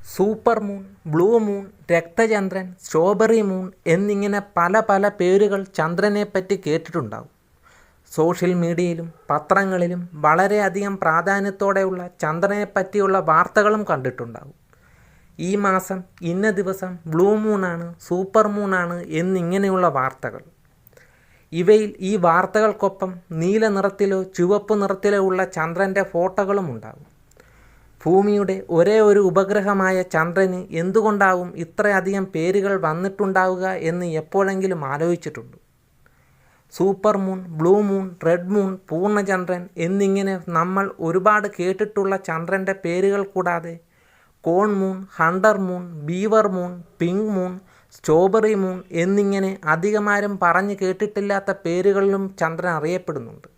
Super moon blue moon രക്തചന്ദ്രൻ strawberry moon എന്നിങ്ങനെ പല പല പേരുകൾ ചന്ദ്രനെപ്പറ്റി കേട്ടിട്ടുണ്ടാകും സോഷ്യൽ മീഡിയയിലും പത്രങ്ങളിലും വളരെയധികം പ്രാധാന്യത്തോടെയുള്ള ചന്ദ്രനെപ്പറ്റിയുള്ള വാർത്തകളും കണ്ടിട്ടുണ്ടാകും ഈ മാസം ഇന്ന ദിവസം ബ്ലൂ മൂണാണ് സൂപ്പർ മൂണാണ് എന്നിങ്ങനെയുള്ള വാർത്തകൾ. ഇവയിൽ ഈ വാർത്തകൾക്കൊപ്പം നീല നിറത്തിലോ ചുവപ്പ് നിറത്തിലോ ഉള്ള ചന്ദ്രന്റെ ഫോട്ടോകളും ഉണ്ടാകും ഭൂമിയുടെ ഒരേ ഒരു ഉപഗ്രഹമായ ചന്ദ്രന് എന്തുകൊണ്ടാവും ഇത്രയധികം പേരുകൾ വന്നിട്ടുണ്ടാവുക എന്ന് എപ്പോഴെങ്കിലും ആലോചിച്ചിട്ടുണ്ട്? Super moon blue moon red moon പൂർണചന്ദ്രൻ എന്നിങ്ങനെ നമ്മൾ ഒരുപാട് കേട്ടിട്ടുള്ള ചന്ദ്രന്റെ പേരുകൾ കൂടാതെ corn moon hunter moon beaver moon pink moon strawberry moon എന്നിങ്ങനെ അധികമാരും പറഞ്ഞു കേട്ടിട്ടില്ലാത്ത പേരുകളിലും ചന്ദ്രൻ അറിയപ്പെടുന്നുണ്ട്.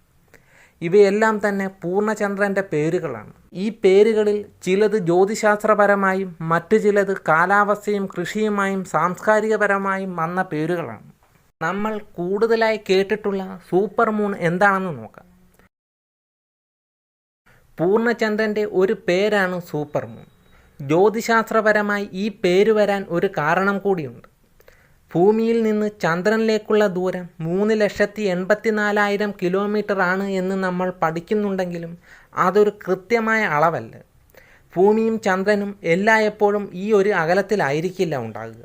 ഇവയെല്ലാം തന്നെ പൂർണചന്ദ്രന്റെ പേരുകളാണ്. ഈ പേരുകളിൽ ചിലത് ജ്യോതിശാസ്ത്രപരമായും മറ്റു ചിലത് കാലാവസ്ഥയും കൃഷിയുമായും സാംസ്കാരികപരമായും വന്ന പേരുകളാണ്. നമ്മൾ കൂടുതലായി കേട്ടിട്ടുള്ള സൂപ്പർ മൂൺ എന്താണെന്ന് നോക്കാം. പൂർണചന്ദ്രന്റെ ഒരു പേരാണ് സൂപ്പർ മൂൺ. ജ്യോതിശാസ്ത്രപരമായി ഈ പേര് വരാൻ ഒരു കാരണം കൂടിയുണ്ട്. ഭൂമിയിൽ നിന്ന് ചന്ദ്രനിലേക്കുള്ള ദൂരം മൂന്ന് ലക്ഷത്തി എൺപത്തി നാലായിരം കിലോമീറ്റർ ആണ് എന്ന് നമ്മൾ പഠിക്കുന്നുണ്ടെങ്കിലും അതൊരു കൃത്യമായ അളവല്ല. ഭൂമിയും ചന്ദ്രനും എല്ലായ്പ്പോഴും ഈ ഒരു അകലത്തിലായിരിക്കില്ല ഉണ്ടാകുക.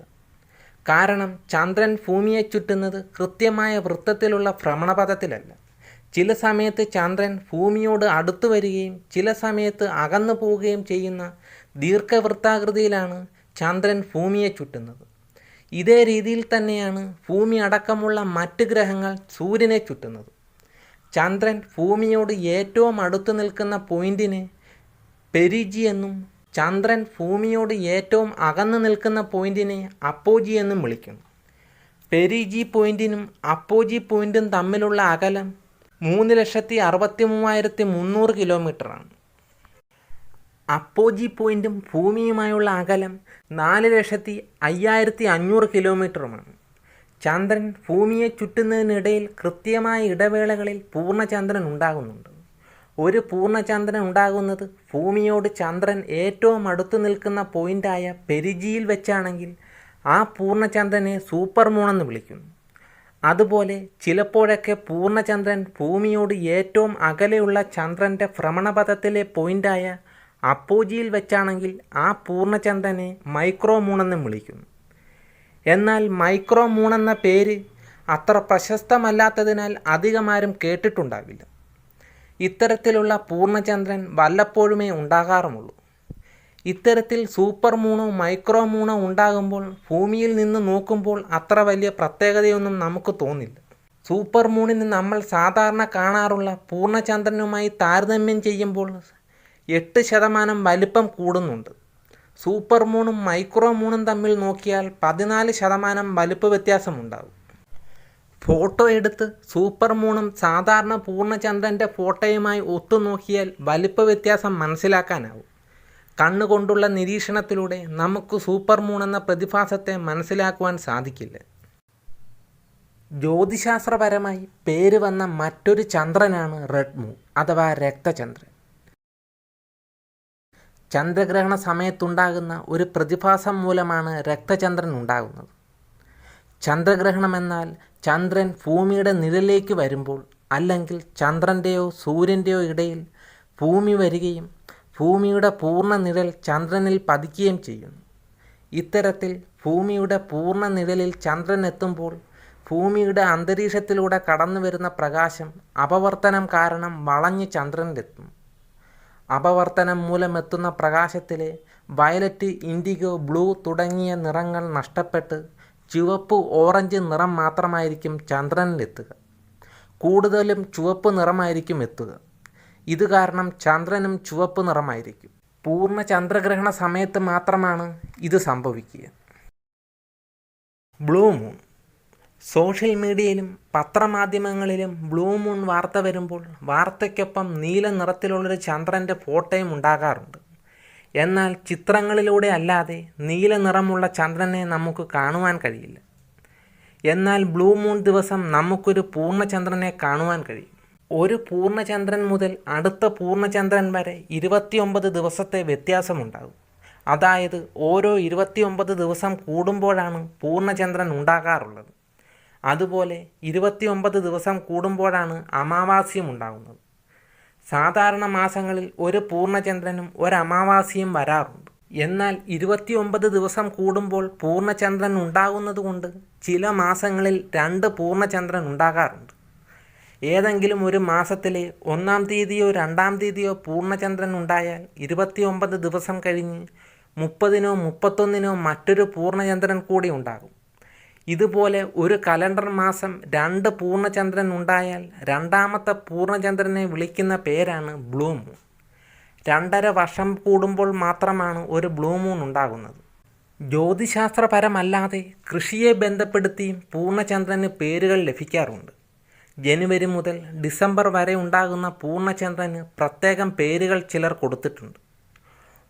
കാരണം ചന്ദ്രൻ ഭൂമിയെ ചുറ്റുന്നത് കൃത്യമായ വൃത്തത്തിലുള്ള ഭ്രമണപഥത്തിലല്ല. ചില സമയത്ത് ചന്ദ്രൻ ഭൂമിയോട് അടുത്തു വരികയും ചില സമയത്ത് അകന്നു പോവുകയും ചെയ്യുന്ന ദീർഘവൃത്താകൃതിയിലാണ് ചന്ദ്രൻ ഭൂമിയെ ചുറ്റുന്നത്. ഇതേ രീതിയിൽ തന്നെയാണ് ഭൂമി അടക്കമുള്ള മറ്റ് ഗ്രഹങ്ങൾ സൂര്യനെ ചുറ്റുന്നത്. ചന്ദ്രൻ ഭൂമിയോട് ഏറ്റവും അടുത്ത് നിൽക്കുന്ന പോയിന്റിനെ പെരിജി എന്നും ചന്ദ്രൻ ഭൂമിയോട് ഏറ്റവും അകന്നു നിൽക്കുന്ന പോയിന്റിനെ അപ്പോജി എന്നും വിളിക്കുന്നു. പെരിജി പോയിന്റിനും അപ്പോജി പോയിന്റും തമ്മിലുള്ള അകലം മൂന്ന് ലക്ഷത്തി അറുപത്തി മൂവായിരത്തി മുന്നൂറ് കിലോമീറ്ററാണ്. അപ്പോജി പോയിന്റും ഭൂമിയുമായുള്ള അകലം നാല് ലക്ഷത്തി അയ്യായിരത്തി അഞ്ഞൂറ് കിലോമീറ്ററുമാണ്. ചന്ദ്രൻ ഭൂമിയെ ചുറ്റുന്നതിനിടയിൽ കൃത്യമായ ഇടവേളകളിൽ പൂർണചന്ദ്രൻ ഉണ്ടാകുന്നുണ്ട്. ഒരു പൂർണചന്ദ്രൻ ഉണ്ടാകുന്നത് ഭൂമിയോട് ചന്ദ്രൻ ഏറ്റവും അടുത്ത് നിൽക്കുന്ന പോയിന്റായ പെരിജിയിൽ വെച്ചാണെങ്കിൽ ആ പൂർണചന്ദ്രനെ സൂപ്പർ മൂണെന്ന് വിളിക്കുന്നു. അതുപോലെ ചിലപ്പോഴൊക്കെ പൂർണചന്ദ്രൻ ഭൂമിയോട് ഏറ്റവും അകലെയുള്ള ചന്ദ്രന്റെ ഭ്രമണപഥത്തിലെ പോയിന്റായ അപ്പോജിയിൽ വെച്ചാണെങ്കിൽ ആ പൂർണചന്ദ്രനെ മൈക്രോ മൂണെന്നും വിളിക്കുന്നു. എന്നാൽ മൈക്രോ മൂൺ എന്ന പേര് അത്ര പ്രശസ്തമല്ലാത്തതിനാൽ അധികമാരും കേട്ടിട്ടുണ്ടാവില്ല. ഇത്തരത്തിലുള്ള പൂർണചന്ദ്രൻ വല്ലപ്പോഴുമേ ഉണ്ടാകാറുമുള്ളൂ. ഇത്തരത്തിൽ സൂപ്പർ മൂണോ മൈക്രോ മൂണോ ഉണ്ടാകുമ്പോൾ ഭൂമിയിൽ നിന്ന് നോക്കുമ്പോൾ അത്ര വലിയ പ്രത്യേകതയൊന്നും നമുക്ക് തോന്നില്ല. സൂപ്പർ മൂണിന് നമ്മൾ സാധാരണ കാണാറുള്ള പൂർണചന്ദ്രനുമായി താരതമ്യം ചെയ്യുമ്പോൾ എട്ട് ശതമാനം വലിപ്പം കൂടുന്നുണ്ട്. സൂപ്പർ മൂണും മൈക്രോ മൂണും തമ്മിൽ നോക്കിയാൽ പതിനാല് ശതമാനം വലുപ്പ വ്യത്യാസമുണ്ടാകും. ഫോട്ടോ എടുത്ത് സൂപ്പർ മൂണും സാധാരണ പൂർണചന്ദ്രന്റെ ഫോട്ടോയുമായി ഒത്തുനോക്കിയാൽ വലുപ്പ വ്യത്യാസം മനസ്സിലാക്കാനാവും. കണ്ണുകൊണ്ടുള്ള നിരീക്ഷണത്തിലൂടെ നമുക്ക് സൂപ്പർ മൂൺ എന്ന പ്രതിഭാസത്തെ മനസ്സിലാക്കുവാൻ സാധിക്കില്ല. ജ്യോതിശാസ്ത്രപരമായി പേര് വന്ന മറ്റൊരു ചന്ദ്രനാണ് റെഡ് മൂൺ അഥവാ രക്തചന്ദ്രൻ. ചന്ദ്രഗ്രഹണ സമയത്തുണ്ടാകുന്ന ഒരു പ്രതിഭാസം മൂലമാണ് രക്തചന്ദ്രൻ ഉണ്ടാകുന്നത്. ചന്ദ്രഗ്രഹണം എന്നാൽ ചന്ദ്രൻ ഭൂമിയുടെ നിഴലിലേക്ക് വരുമ്പോൾ അല്ലെങ്കിൽ ചന്ദ്രന്റെയോ സൂര്യന്റെയോ ഇടയിൽ ഭൂമി വരികയും ഭൂമിയുടെ പൂർണ നിഴൽ ചന്ദ്രനിൽ പതിക്കുകയും ചെയ്യുന്നു. ഇത്തരത്തിൽ ഭൂമിയുടെ പൂർണ നിഴലിൽ ചന്ദ്രൻ എത്തുമ്പോൾ ഭൂമിയുടെ അന്തരീക്ഷത്തിലൂടെ കടന്നു വരുന്ന പ്രകാശം അപവർത്തനം കാരണം വളഞ്ഞ് ചന്ദ്രനിലെത്തും. അപവർത്തനം മൂലമെത്തുന്ന പ്രകാശത്തിൽ വയലറ്റ് ഇൻഡിഗോ ബ്ലൂ തുടങ്ങിയ നിറങ്ങൾ നഷ്ടപ്പെട്ട് ചുവപ്പ് ഓറഞ്ച് നിറം മാത്രമായിരിക്കും ചന്ദ്രനിലെത്തുക. കൂടുതലും ചുവപ്പ് നിറമായിരിക്കും എത്തുക. ഇത് കാരണം ചന്ദ്രനും ചുവപ്പ് നിറമായിരിക്കും. പൂർണ ചന്ദ്രഗ്രഹണ സമയത്ത് മാത്രമാണ് ഇത് സംഭവിക്കുക. Blue moon. സോഷ്യൽ മീഡിയയിലും പത്രമാധ്യമങ്ങളിലും ബ്ലൂ മൂൺ വാർത്ത വരുമ്പോൾ വാർത്തയ്ക്കൊപ്പം നീല നിറത്തിലുള്ളൊരു ചന്ദ്രന്റെ ഫോട്ടോയും ഉണ്ടാകാറുണ്ട്. എന്നാൽ ചിത്രങ്ങളിലൂടെ അല്ലാതെ നീല നിറമുള്ള ചന്ദ്രനെ നമുക്ക് കാണുവാൻ കഴിയില്ല. എന്നാൽ ബ്ലൂ മൂൺ ദിവസം നമുക്കൊരു പൂർണചന്ദ്രനെ കാണുവാൻ കഴിയും. ഒരു പൂർണചന്ദ്രൻ മുതൽ അടുത്ത പൂർണചന്ദ്രൻ വരെ ഇരുപത്തിയൊമ്പത് ദിവസത്തെ വ്യത്യാസമുണ്ടാകും. അതായത് ഓരോ ഇരുപത്തിയൊമ്പത് ദിവസം കൂടുമ്പോഴാണ് പൂർണചന്ദ്രൻ ഉണ്ടാകാറുള്ളത്. അതുപോലെ ഇരുപത്തിയൊമ്പത് ദിവസം കൂടുമ്പോഴാണ് അമാവാസ്യം ഉണ്ടാകുന്നത് സാധാരണ മാസങ്ങളിൽ ഒരു പൂർണചന്ദ്രനും ഒരു വരാറുണ്ട്. എന്നാൽ ഇരുപത്തിയൊമ്പത് ദിവസം കൂടുമ്പോൾ പൂർണചന്ദ്രൻ ഉണ്ടാകുന്നതുകൊണ്ട് ചില മാസങ്ങളിൽ രണ്ട് പൂർണചന്ദ്രൻ ഉണ്ടാകാറുണ്ട്. ഏതെങ്കിലും ഒരു മാസത്തിലെ ഒന്നാം തീയതിയോ രണ്ടാം തീയതിയോ പൂർണചന്ദ്രൻ ഉണ്ടായാൽ ഇരുപത്തിയൊമ്പത് ദിവസം കഴിഞ്ഞ് മുപ്പതിനോ മുപ്പത്തൊന്നിനോ മറ്റൊരു പൂർണചന്ദ്രൻ കൂടി ഉണ്ടാകും. ഇതുപോലെ ഒരു കലണ്ടർ മാസം രണ്ട് പൂർണചന്ദ്രൻ ഉണ്ടായാൽ രണ്ടാമത്തെ പൂർണചന്ദ്രനെ വിളിക്കുന്ന പേരാണ് ബ്ലൂ മൂൺ. രണ്ടര വർഷം കൂടുമ്പോൾ മാത്രമാണ് ഒരു ബ്ലൂ മൂൺ ഉണ്ടാകുന്നത്. ജ്യോതിശാസ്ത്രപരമല്ലാതെ കൃഷിയെ ബന്ധപ്പെടുത്തിയും പൂർണചന്ദ്രന് പേരുകൾ ലഭിക്കാറുണ്ട്. ജനുവരി മുതൽ ഡിസംബർ വരെ ഉണ്ടാകുന്ന പൂർണചന്ദ്രന് പ്രത്യേകം പേരുകൾ ചിലർ കൊടുത്തിട്ടുണ്ട്.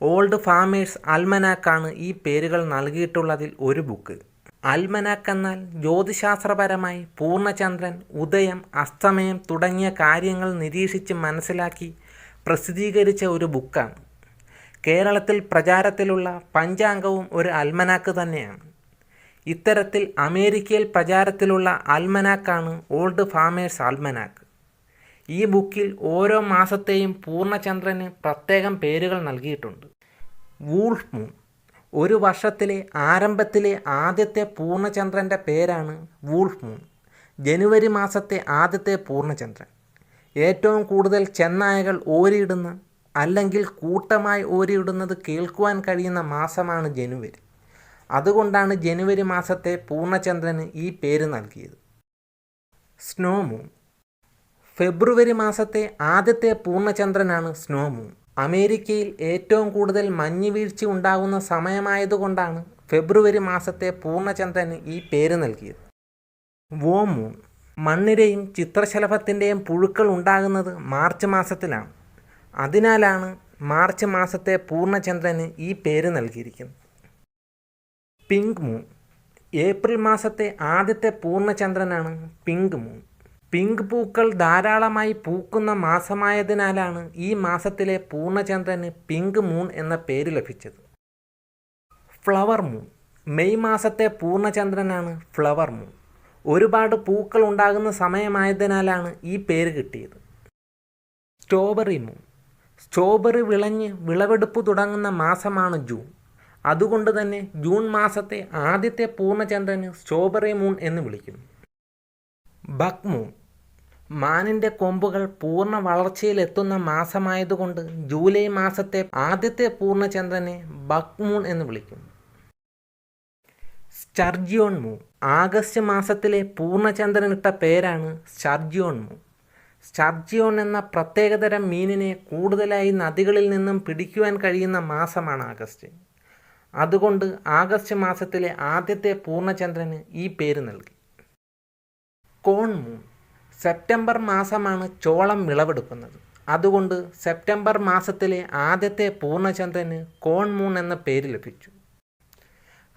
ഓൾഡ് ഫാമേഴ്സ് അൽമനാക്കാണ് ഈ പേരുകൾ നൽകിയിട്ടുള്ളതിൽ ഒരു ബുക്ക്. അൽമനാക്ക് എന്നാൽ ജ്യോതിശാസ്ത്രപരമായി പൂർണചന്ദ്രൻ ഉദയം അസ്തമയം തുടങ്ങിയ കാര്യങ്ങൾ നിരീക്ഷിച്ച് മനസ്സിലാക്കി പ്രസിദ്ധീകരിച്ച ഒരു ബുക്കാണ്. കേരളത്തിൽ പ്രചാരത്തിലുള്ള പഞ്ചാംഗവും ഒരു അൽമനാക്ക് തന്നെയാണ്. ഇത്തരത്തിൽ അമേരിക്കയിൽ പ്രചാരത്തിലുള്ള അൽമനാക്കാണ് ഓൾഡ് ഫാമേഴ്സ് അൽമനാക്ക്. ഈ ബുക്കിൽ ഓരോ മാസത്തെയും പൂർണചന്ദ്രന് പ്രത്യേകം പേരുകൾ നൽകിയിട്ടുണ്ട്. Wolf moon. ഒരു വർഷത്തിലെ ആരംഭത്തിലെ ആദ്യത്തെ പൂർണചന്ദ്രന്റെ പേരാണ് വൂൾഫ് മൂൺ. ജനുവരി മാസത്തെ ആദ്യത്തെ പൂർണചന്ദ്രൻ ഏറ്റവും കൂടുതൽ ചെന്നായകൾ ഓരിയിടുന്ന അല്ലെങ്കിൽ കൂട്ടമായി ഓരിയിടുന്നത് കേൾക്കുവാൻ കഴിയുന്ന മാസമാണ് ജനുവരി. അതുകൊണ്ടാണ് ജനുവരി മാസത്തെ പൂർണചന്ദ്രന് ഈ പേര് നൽകിയത്. Snow moon. ഫെബ്രുവരി മാസത്തെ ആദ്യത്തെ പൂർണചന്ദ്രനാണ് സ്നോ മൂൺ. അമേരിക്കയിൽ ഏറ്റവും കൂടുതൽ മഞ്ഞ് വീഴ്ച ഉണ്ടാകുന്ന സമയമായതുകൊണ്ടാണ് ഫെബ്രുവരി മാസത്തെ പൂർണചന്ദ്രന് ഈ പേര് നൽകിയത്. വോ മൂൺ മണ്ണിരയും ചിത്രശലഭത്തിന്റെയും പുഴുക്കൾ ഉണ്ടാകുന്നത് മാർച്ച് മാസത്തിലാണ്. അതിനാലാണ് മാർച്ച് മാസത്തെ പൂർണചന്ദ്രന് ഈ പേര് നൽകിയിരിക്കുന്നത്. പിങ്ക് മൂൺ ഏപ്രിൽ മാസത്തെ ആദ്യത്തെ പൂർണചന്ദ്രനാണ് പിങ്ക് മൂൺ പിങ്ക് പൂക്കൾ ധാരാളമായി പൂക്കുന്ന മാസമായതിനാലാണ് ഈ മാസത്തിലെ പൂർണചന്ദ്രന് പിങ്ക് മൂൺ എന്ന പേര് ലഭിച്ചത്. Flower moon. മെയ് മാസത്തെ പൂർണചന്ദ്രനാണ് ഫ്ലവർ മൂൺ. ഒരുപാട് പൂക്കൾ ഉണ്ടാകുന്ന സമയമായതിനാലാണ് ഈ പേര് കിട്ടിയത്. Strawberry moon. സ്ട്രോബെറി വിളഞ്ഞ് വിളവെടുപ്പ് തുടങ്ങുന്ന മാസമാണ് ജൂൺ. അതുകൊണ്ട് തന്നെ ജൂൺ മാസത്തെ ആദ്യത്തെ പൂർണചന്ദ്രന് സ്ട്രോബെറി മൂൺ എന്ന് വിളിക്കുന്നു. ബക്ക് മാനിന്റെ കൊമ്പുകൾ പൂർണ വളർച്ചയിലെത്തുന്ന മാസമായതുകൊണ്ട് ജൂലൈ മാസത്തെ ആദ്യത്തെ പൂർണചന്ദ്രനെ ബക്മൂൺ എന്ന് വിളിക്കും. സ്റ്റർജിയോൺ മൂൺ ആഗസ്റ്റ് മാസത്തിലെ പൂർണചന്ദ്രനിട്ട പേരാണ് സ്റ്റർജിയോൺ മൂൺ സ്റ്റർജിയോൺ എന്ന പ്രത്യേകതരം മീനിനെ കൂടുതലായി നദികളിൽ നിന്നും പിടിക്കുവാൻ കഴിയുന്ന മാസമാണ് ആഗസ്റ്റ്. അതുകൊണ്ട് ആഗസ്റ്റ് മാസത്തിലെ ആദ്യത്തെ പൂർണചന്ദ്രന് ഈ പേര് നൽകി. കോൺ മൂൺ. സെപ്റ്റംബർ മാസമാണ് ചോളം വിളവെടുക്കുന്നത്. അതുകൊണ്ട് സെപ്റ്റംബർ മാസത്തിലെ ആദ്യത്തെ പൂർണചന്ദ്രന് കോൺ മൂൺ എന്ന പേര് ലഭിച്ചു.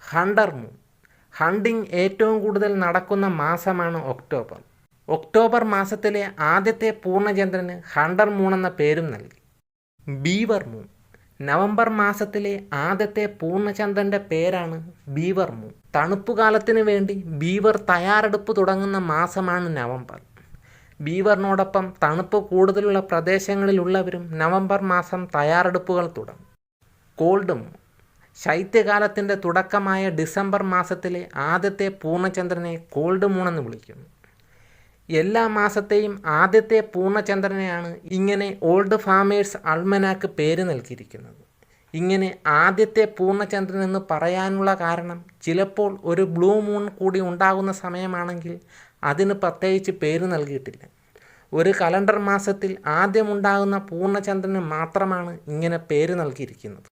Hunter moon. ഹണ്ടിങ് ഏറ്റവും കൂടുതൽ നടക്കുന്ന മാസമാണ് ഒക്ടോബർ. ഒക്ടോബർ മാസത്തിലെ ആദ്യത്തെ പൂർണചന്ദ്രന് ഹണ്ടർ മൂൺ എന്ന പേരും നൽകി. ബീവർ മൂൺ. നവംബർ മാസത്തിലെ ആദ്യത്തെ പൂർണചന്ദ്രന്റെ പേരാണ് ബീവർ മൂൺ. തണുപ്പുകാലത്തിന് വേണ്ടി ബീവർ തയ്യാറെടുപ്പ് തുടങ്ങുന്ന മാസമാണ് നവംബർ. ബീവറിനോടൊപ്പം തണുപ്പ് കൂടുതലുള്ള പ്രദേശങ്ങളിലുള്ളവരും നവംബർ മാസം തയ്യാറെടുപ്പുകൾ തുടങ്ങും. കോൾഡ് ശൈത്യകാലത്തിന്റെ തുടക്കമായ ഡിസംബർ മാസത്തിലെ ആദ്യത്തെ പൂർണചന്ദ്രനെ കോൾഡ് മൂൺ എന്ന് വിളിക്കുന്നു. എല്ലാ മാസത്തെയും ആദ്യത്തെ പൂർണചന്ദ്രനെയാണ് ഇങ്ങനെ ഓൾഡ് ഫാമേഴ്സ് അൾമനാക്ക് പേര് നൽകിയിരിക്കുന്നത്. ഇങ്ങനെ ആദ്യത്തെ പൂർണചന്ദ്രൻ എന്ന് പറയാനുള്ള കാരണം ചിലപ്പോൾ ഒരു ബ്ലൂ മൂൺ കൂടി ഉണ്ടാകുന്ന സമയമാണെങ്കിൽ അതിന് പ്രത്യേകിച്ച് പേര് നൽകിയിട്ടില്ല. ഒരു കലണ്ടർ മാസത്തിൽ ആദ്യമുണ്ടാകുന്ന പൂർണചന്ദ്രന് മാത്രമാണ് ഇങ്ങനെ പേര് നൽകിയിരിക്കുന്നത്.